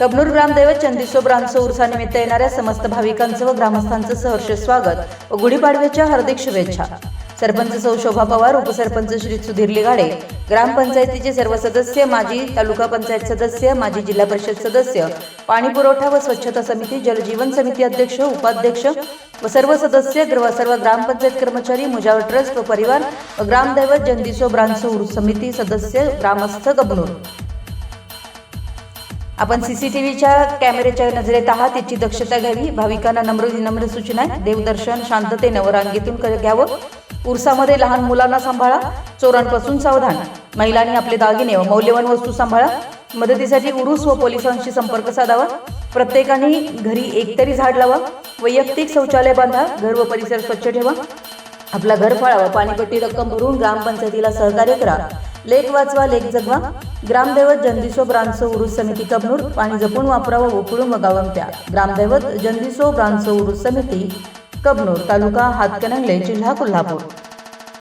कबनूर ग्रामदैवत चंदिसो ब्रांचो उर्सानिमित्त येणाऱ्या समस्त भाविकांचं व ग्रामस्थांचं सहर्ष स्वागत व गुढीपाडव्याच्या हार्दिक शुभेच्छा. सरपंच सौ शोभा पवार उपसरपंच श्री सुधीर लिगाडे ग्रामपंचायतीचे सर्व सदस्य माजी तालुका पंचायत सदस्य माजी जिल्हा परिषद सदस्य पाणी पुरवठा व स्वच्छता समिती जलजीवन समिती अध्यक्ष उपाध्यक्ष व सर्व सदस्य सर्व ग्रामपंचायत कर्मचारी मुजावर ट्रस्ट व परिवार व ग्रामदैवत जंदिसो ब्रांचो समिती सदस्य ग्रामस्थ गबनूर आपण सीसीटीव्हीच्या कॅमेऱ्याच्या नजरेत आहात. याची दक्षता घ्यावी. भाविकांना नम्र विनम्र सूचना आहे. देवदर्शन शांततेनं व रांगेतून घ्यावं. उरसामध्ये लहान मुलांना सांभाळा. चोरांपासून सावधान. महिलांनी आपले दागिने व मौल्यवान वस्तू सांभाळा. मदतीसाठी उरूस व पोलिसांशी संपर्क साधावा. प्रत्येकाने घरी एकतरी झाड लावा. वैयक्तिक शौचालय बांधा. घर व परिसर स्वच्छ ठेवा. आपला घर फाळावा पाणीपट्टी रक्कम भरून ग्रामपंचायतीला सहकार्य करा. लेख वाचवा लेख जगवा. ग्रामदैवत जंदिसो ब्रांचो उरुस समिती कबनूर पाणी जपून वापरावं उकळून वगावं त्या. ग्रामदैवत जंदिसो ब्रांचो उरुस समिती कबनूर तालुका हातकणंगले जिल्हा कोल्हापूर.